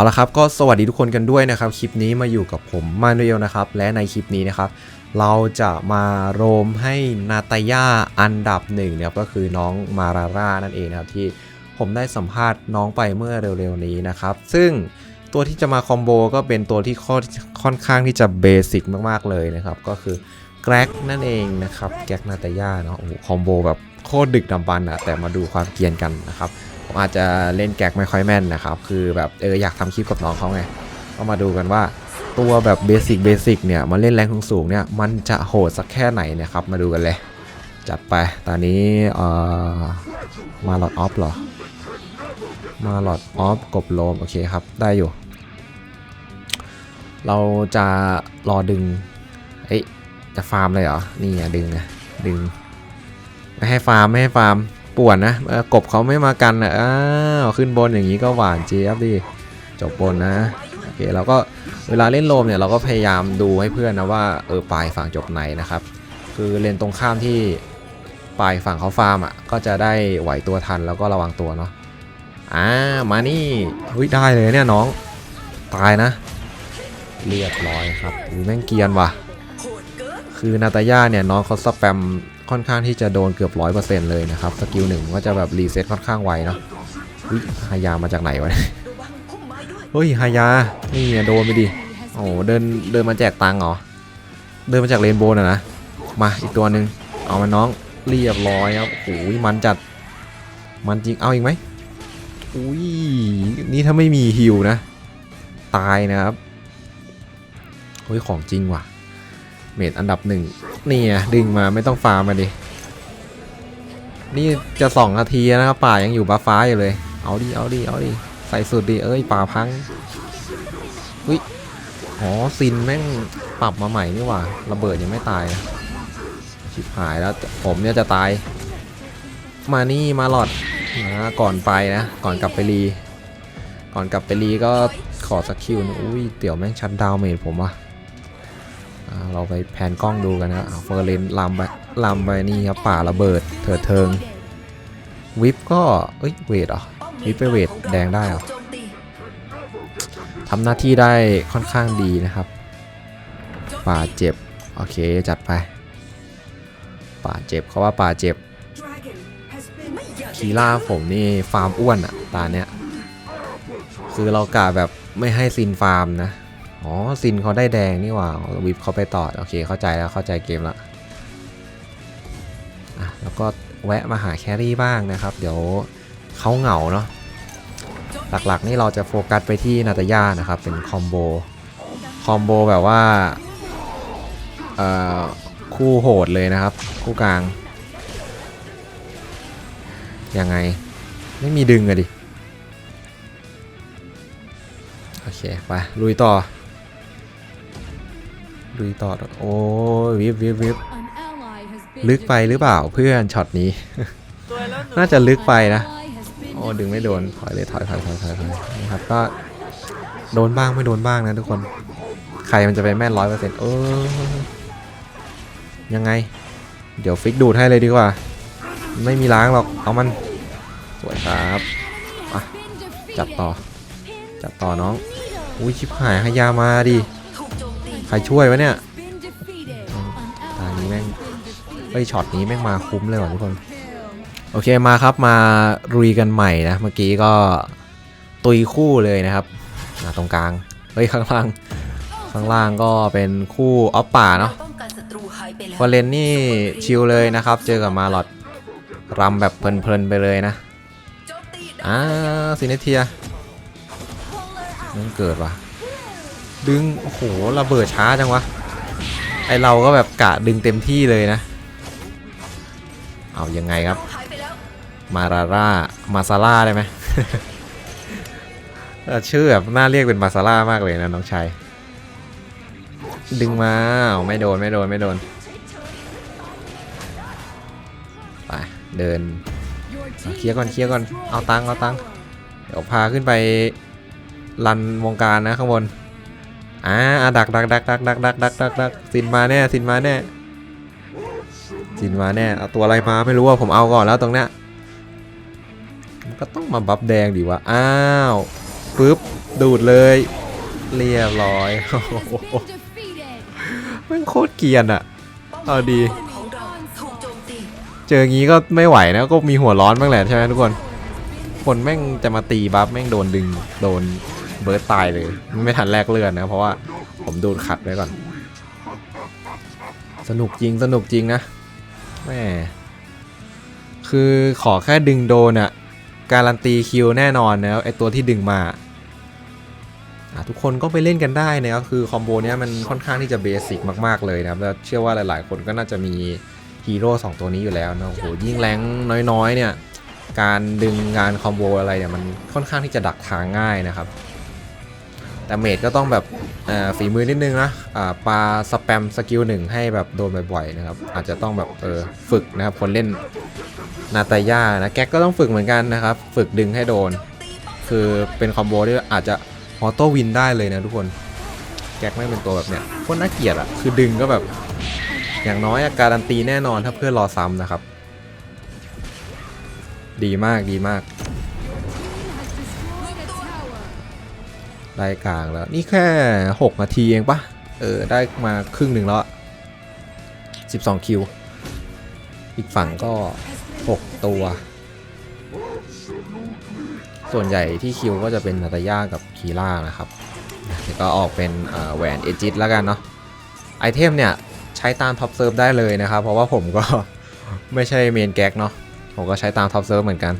เอาละครับก็สวัสดีทุกคนกันด้วยนะครับ คลิปนี้มาอยู่กับผมมานุเอลนะครับ และในคลิปนี้นะครับ เราจะมาโรมให้นาตายาอันดับหนึ่งนะครับก็คือน้องมาราร่านั่นเองนะครับที่ผมได้สัมภาษณ์น้องไปเมื่อเร็วๆนี้นะครับ ซึ่งตัวที่จะมาคอมโบก็เป็นตัวที่ค่อนค่อนข้างที่จะเบสิกมากๆเลยนะครับ ก็คือแกร็กนั่นเองนะครับแกร็กนาตายาเนาะโอ้โหคอมโบแบบโคตรดึกดำบรรพ์อะแต่มาดูความเกียนกันนะครับ ผมอาจจะเล่นแก๊กไม่ค่อยแม่นนะครับ คือแบบเอออยากทำคลิปกับน้องเขาไง ก็มาดูกันว่าตัวแบบเบสิกเบสิกเนี่ยมาเล่นแรงสูงเนี่ยมันจะโหดสักแค่ไหนเนะครับ มาดูกันเลย จัดไป ตอนนี้เอ่อมาหลอดออฟเหรอ มาหลอดออฟกบโลมโอเคครับ ได้อยู่ เราจะรอดึง เอ้ยจะฟาร์มเลยเหรอ นี่อะดึงอะดึง ไม่ให้ฟาร์ม ไม่ให้ฟาร์ม ป่วนนะกบเขาไม่มากันนะอ้าวขึ้นบนอย่างนี้ก็หวานเจี๊ยบดิจบบนนะโอเคเราก็เวลาเล่นโลมเนี่ยเราก็พยายามดูให้เพื่อนนะว่าเออปลายฝั่งจบไหนนะครับ คือเลนตรงข้ามที่ปลายฝั่งเขาฟาร์มอะก็จะได้ไหวตัวทันแล้วก็ระวังตัวเนาะอ่ามานี่เฮ้ยได้เลยเนี่ยน้องตายนะ เรียบร้อยครับแม่งเกียนว่ะ คือนาตาย่าเนี่ยน้องเขาสแปม ค่อนข้างที่จะโดนเกือบร้อยเปอร์เซ็นต์เลยนะครับสกิลหนึ่งก็จะแบบรีเซ็ตค่อนข้างไวเนาะอุ้ยฮายามาจากไหนวะเนี่ยเฮ้ยฮายานี่เนี่ยโดนไปดิโอ้เดินเดินมาแจกตังค์เหรอเดินมาจากเรนโบว์น่ะนะมาอีกตัวหนึ่งเอามาน้องเรียบร้อยครับโอ้ยมันจัดมันจริงเอาอีกไหมอุ้ยนี่ถ้าไม่มีฮิวนะ ตายนะครับเฮ้ยของจริงว่ะ เมดอันดับหนึ่งนี่ไงดึงมาไม่ต้องฟาร์มมาดิ นี่จะสองนาทีนะครับป่ายังอยู่บ้าฟ้าอยู่เลย เอาดิเอาดิเอาดิใส่สุดดิเอ้ยป่าพังอุ้ยอ๋อซินแม่งปรับมาใหม่นี่หว่าระเบิดยังไม่ตายชิบหายแล้วผมเนี่ยจะตาย มานี่มาหลอดนะก่อนไปนะ ก่อนกลับไปรีก่อนกลับไปรีก็ขอสักคิวนะอุ้ยเดี๋ยวแม่งชัดดาวเมดผมว่ะอ่า เราไปแผนกล้องดูกันนะอ่าเฟอร์เรนลำไปลำไปนี่ครับป่าระเบิดเถิดเทิง วิปก็เอ้ยเวทเหรอวิปไปเวทแดงได้เหรอทำหน้าที่ได้ค่อนข้างดีนะครับ ป่าเจ็บ โอเคจัดไป ป่าเจ็บเขาว่าป่าเจ็บคีล่าผมนี่ฟาร์มอ้วนอะตาเนี้ยคือเรากะแบบไม่ให้ซินฟาร์มนะ อ๋อซินเขาได้แดงนี่หว่าวิปเขาไปต่อโอเคเข้าใจแล้วเข้าใจเกมละอะแล้วก็แวะมาหาแครี่บ้างนะครับ เดี๋ยวเขาเหงาเนาะหลักๆนี่เราจะโฟกัสไปที่นาตาย่านะครับ เป็นคอมโบคอมโบแบบว่าเอ่อคู่โหดเลยนะครับ คู่กลางยังไงไม่มีดึงอะดิ โอเค ไป ลุยต่อ ลุยต่อ โอ้ยวิบวิบวิบลึกไปหรือเปล่าเพื่อนช็อตนี้ น่าจะลึกไปนะ โอ้ดึงไม่โดนถอยเลยถอยถอยถอยถอยถอยนะครับก็โดนบ้างไม่โดนบ้างนะทุกคน ใครมันจะไปแม่นร้อยเปอร์เซ็นต์เออยังไง เดี๋ยวฟิกดูดให้เลยดีกว่า ไม่มีล้างหรอก เอามัน สวยครับอะจับต่อ จับต่อน้อง อุ้ยชิบหายให้ยามาดิ ใครช่วยวะเนี่ยตานี้แม่งเอ้ยช็อตนี้แม่งมาคุ้มเลยว่ะทุกคน โอเคมาครับมารุยกันใหม่นะ เมื่อกี้ก็ตุยคู่เลยนะครับตรงกลาง เฮ้ยข้างล่าง ข้างล่างก็เป็นคู่ออฟป่าเนาะป้องกันศัตรูหายไปแล้วาเลนนี่ชิลเลยนะครับ เจอกับมาลอดรำแบบเพลินๆไปเลยนะอ่าซินเนเทียมันเกิดว่ะ ดึง โอ้โหระเบิดช้าจังวะ ไอเราก็แบบกะดึงเต็มที่เลยนะ เอายังไงครับ มาราร่า มาซาร่าได้ไหมชื่อแบบน่าเรียกเป็นมาซาร่ามากเลยนะน้องชาย ดึงมาไม่โดนไม่โดนไม่โดน ไปเดินเคลียร์ก่อนเคลียร์ก่อน เอาตังเอาตังเดี๋ยวพาขึ้นไปรันวงการนะข้างบน อ่าดักดักดักดักดักดักดักดักดักสินมาแน่สินมาแน่สินมาแน่เอาตัวอะไรมาไม่รู้ว่าผมเอาก่อนแล้วตรงเนี้ยมันก็ต้องมาบัฟแดงดิวะอ้าวปึ๊บดูดเลย เรียบร้อยโอ้โหแม่งโคตรเกียนอะเอาดีเจองี้ก็ไม่ไหวนะก็มีหัวร้อนบ้างแหละใช่ไหมทุกคน คนแม่งจะมาตีบัฟแม่งโดนดึงโดน เบิร์ตตายเลย ไม่ทันแลกเลือดนะ เพราะว่าผมโดขัดไว้ก่อน สนุกจริงสนุกจริงนะแม่คือขอแค่ดึงโดนอะการันตีคิวแน่นอนนะไอตัวที่ดึงมาทุกคนก็ไปเล่นกันได้นะครับคือคอมโบเนี้ยมันค่อนข้างที่จะเบสิกมากๆเลยนะครับแล้วเชื่อว่าหลายๆ คนก็น่าจะมีฮีโร่สองตัวนี้อยู่แล้วนะโอ้โหยิ่งแรงน้อยๆเนี่ยการดึงงานคอมโบอะไรเนี่ยมันค่อนข้างที่จะดักทางง่ายนะครับ แต่เมดก็ต้องแบบฝีมือนิดนึงนะอ่าสแปมสกิลหนึ่งให้แบบโดนบ่อยๆนะครับอาจจะต้องแบบเออฝึกนะครับคนเล่นนาตาย่านะแก๊กก็ต้องฝึกเหมือนกันนะครับ ฝึกดึงให้โดน คือเป็นคอมโบที่อาจจะออโต้วินได้เลยนะทุกคนแก๊กไม่เป็นตัวแบบเนี้ยโคตรน่าเกลียดอะคือดึงก็แบบ อย่างน้อยอะการันตีแน่นอนถ้าเพื่อนรอซ้ำนะครับ ดีมากดีมาก ได้กลางแล้ว นี่แค่ 6 นาทีเองปะเออ ได้มาครึ่งหนึ่งแล้ว 12 คิว อีกฝั่งก็ 6 ตัว ส่วนใหญ่ที่คิวก็จะเป็นนาตาย่ากับคีล่านะครับเดี๋ยวก็ออกเป็นแหวนเอจิตแล้วกันเนาะไอเทมเนี่ยใช้ตามท็อปเซิร์ฟได้เลยนะครับ เพราะว่าผมก็ไม่ใช่เมนแก๊กเนาะผมก็ใช้ตามท็อปเซิร์ฟเหมือนกัน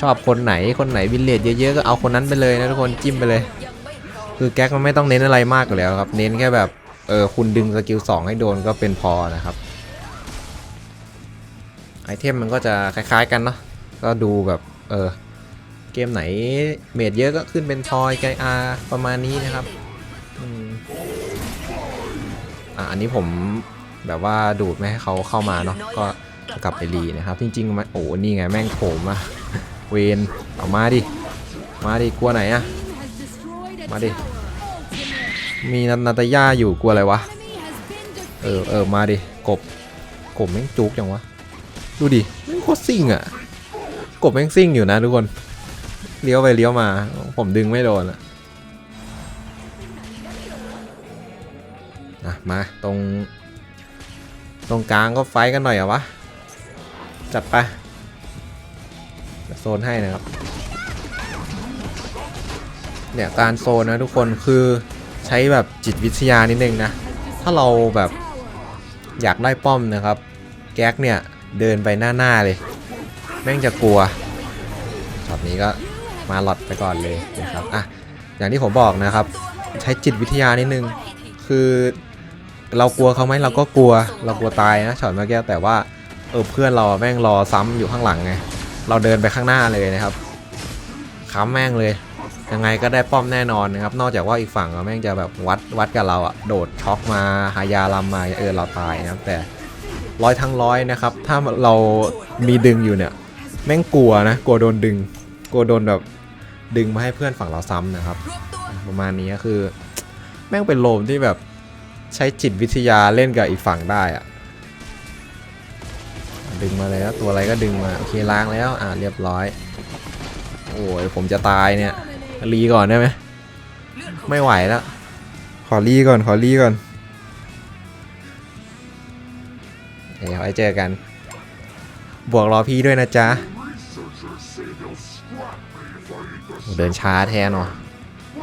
ชอบคนไหนคนไหนวินเลจเยอะๆก็เอาคนนั้นไปเลยนะทุกคนจิ้มไปเลย คือแก๊กมันไม่ต้องเน้นอะไรมากอยู่แล้วครับ เน้นแค่แบบเออคุณดึงสกิล2ให้โดนก็เป็นพอนะครับไอเทมมันก็จะคล้ายๆกันเนาะก็ดูแบบเออเกมไหนเมดเยอะก็ขึ้นเป็นทอยไกอาประมาณนี้นะครับอืมอะอันนี้ผมแบบว่าดูดไม่ให้เขาเข้ามาเนาะก็กลับไปรีนะครับ จริงๆมันโอ้นี่ไงแม่งโถมอะ เวนเอามาดิ มาดิ กลัวไหนอะมาดิ มีนานตาย่าอยู่กลัวอะไรวะ เออเออมาดิ กบ กบแม่งจุกจังวะ ดูดิแม่งโคตรซิ่งอะกบแม่งซิ่งอยู่นะทุกคน เลี้ยวไปเลี้ยวมา ผมดึงไม่โดนอะอะมา ตรง ตรงกลางก็ไฟกันหน่อยอะวะ จัดไป โซนให้นะครับ เนี่ยการโซนนะทุกคนคือใช้แบบจิตวิทยานิดนึงนะ ถ้าเราแบบอยากได้ป้อมนะครับ แก๊กเนี่ยเดินไปหน้าๆเลย แม่งจะกลัวช็อตนี้ก็มาหลอดไปก่อนเลยนะครับอะอย่างที่ผมบอกนะครับ ใช้จิตวิทยานิดนึง คือเรากลัวเขาไหมเราก็กลัว เรากลัวตายนะช็อตเมื่อกี้แต่ว่าเออเพื่อนเราแม่งรอซ้ำอยู่ข้างหลังไง เราเดินไปข้างหน้าเลยนะครับค้ำแม่งเลยยังไงก็ได้ป้อมแน่นอนนะครับ นอกจากว่าอีกฝั่งแม่งจะแบบวัดวัดกับเราอะโดดช็อกมาหายาลำมาเออเราตายนะครับแต่ร้อยทั้งร้อยนะครับ ถ้าเรามีดึงอยู่เนี่ย แม่งกลัวนะกลัวโดนดึงกลัวโดนแบบดึงมาให้เพื่อนฝั่งเราซ้ำนะครับ ประมาณนี้ก็คือ แม่งเป็นโลมที่แบบใช้จิตวิทยาเล่นกับอีกฝั่งได้อะ ดึงมาแล้วตัวอะไรก็ดึงมาโอเคล้างแล้วอ่าเรียบร้อย โอ้ยผมจะตายเนี่ยรีก่อนได้ไหมไม่ไหวแล้วขอรีก่อนขอรีก่อนเดี๋ยวไว้เจอกันบวกรอพี่ด้วยนะจ๊ะเดินช้าแทนเนาะ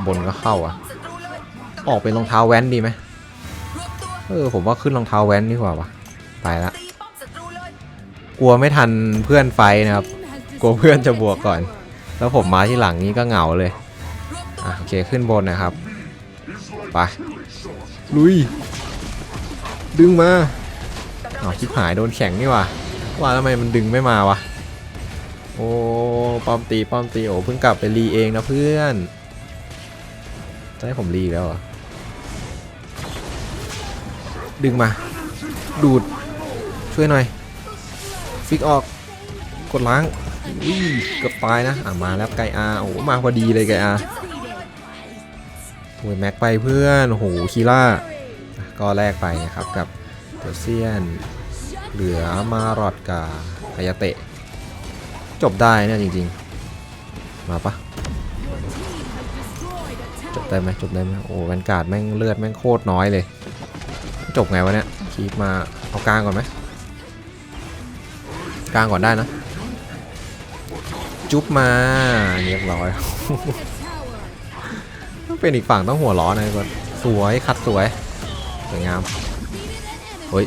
บนก็เข้าอะ ออกเป็นรองเท้าแว้นดีไหมเออผมว่าขึ้นรองเท้าแว้นดีกว่าวะไปละ กลัวไม่ทันเพื่อนไฟนะครับ กลัวเพื่อนจะบวกก่อน แล้วผมมาที่หลังนี้ก็เหงาเลยอะโอเคขึ้นบนนะครับไปลุย ดึงมาอ๋อชิบหายโดนแข็งนี่ว่ะว่าทำไมมันดึงไม่มาวะโอ้ป้อมตีป้อมตีโอ้เพิ่งกลับไปรีเองนะเพื่อนจะให้ผมรีแล้วเหรอดึงมา ดูดช่วยหน่อย ฟิกออก กดล้างอุ้ยเกือบตายนะ อะมาแล้วไกอาโอ้มาพอดีเลยไกอาโอ้ยแม็กไปเพื่อนโอ้โหคีล่า ก็แลกไปนะครับกับเทเซียน เหลือมารอดกาอายาเตะ จบได้เนี่ยจริงๆ มาปะจบได้ไหมจบได้ไหมโอ้แวนการ์ดแม่งเลือดแม่งโคตรน้อยเลย จบไงวะเนี่ยคีบมาเอากลางก่อนไหม กลางก่อนได้นะ จุ๊บมาเรียบร้อย ต้องเป็นอีกฝั่งต้องหัวร้อนะก็สวยคัดสวยสวยงามเฮ้ย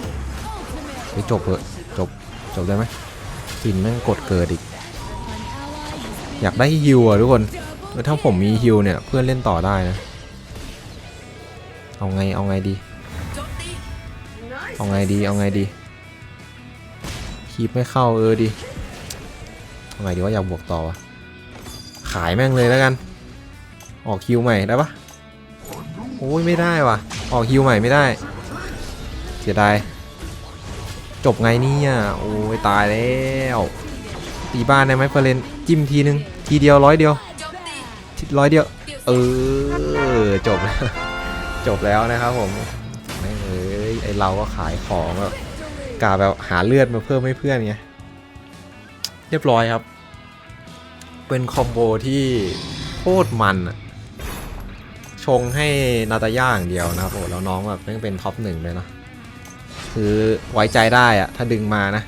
เฮ้ยจบเถอะจบจบได้ไหมฟินแม่งกดเกิดอีก อยากได้ฮิวอะทุกคนถ้าผมมีฮิวเนี่ยเพื่อนเล่นต่อได้นะ เอาไงเอาไงดี เอาไงดีเอาไงดี คีบไม่เข้าเออดีเอาไงดีว่าอยากบวกต่อวะขายแม่งเลยแล้วกัน ออกคิวใหม่ได้ปะโอ้ยไม่ได้ว่ะ ออกคิวใหม่ไม่ได้ เสียดาย จบไงเนี่ยโอ้ยตายแล้วตีบ้านได้ไหมเฟรนจิ้มทีนึง ทีเดียวร้อยเดียวทีร้อยเดียว เออ จบแล้ว จบแล้วนะครับผมไม่เอ้ยไอเราก็ขายของแบบ กาแบบหาเลือดมาเพิ่มให้เพื่อนไงเรียบร้อยครับ เป็นคอมโบที่โคตรมันอะชงให้นาตาย่าอย่างเดียวนะครับโอ้แล้วน้องแบบแม่งเป็นท็อปหนึ่งเลยนะคือไว้ใจได้อะถ้าดึงมานะ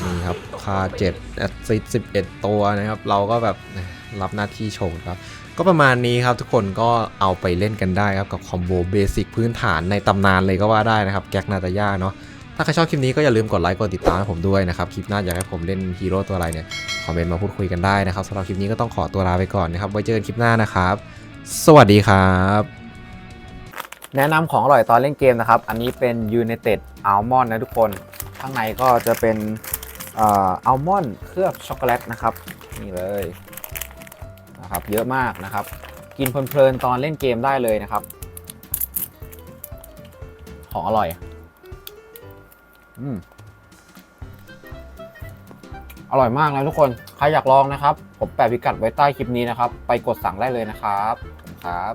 นี่ครับคาเจ็ดแอดซิดสิบเอ็ดตัวนะครับ เราก็แบบรับหน้าที่ชงครับ ก็ประมาณนี้ครับทุกคนก็เอาไปเล่นกันได้ครับ กับคอมโบเบสิกพื้นฐานในตำนานเลยก็ว่าได้นะครับ แก๊กนาตาย่าเนาะ ถ้าใครชอบคลิปนี้ก็อย่าลืมกดไลค์กดติดตามให้ผมด้วยนะครับ คลิปหน้าอยากให้ผมเล่นฮีโร่ตัวอะไรเนี่ย คอมเมนต์มาพูดคุยกันได้นะครับสำหรับคลิปนี้ก็ต้องขอตัวลาไปก่อนนะครับ ไว้เจอกันคลิปหน้านะครับ สวัสดีครับ แนะนำของอร่อยตอนเล่นเกมนะครับ อันนี้เป็น United Almond นะทุกคน ข้างในก็จะเป็นอัลมอนด์เคลือบช็อกโกแลตนะครับ นี่เลยนะครับ เยอะมากนะครับ กินเพลินๆตอนเล่นเกมได้เลยนะครับ ของอร่อย อร่อยมากนะทุกคน ใครอยากลองนะครับ ผมแปะพิกัดไว้ใต้คลิปนี้นะครับ ไปกดสั่งได้เลยนะครับครับ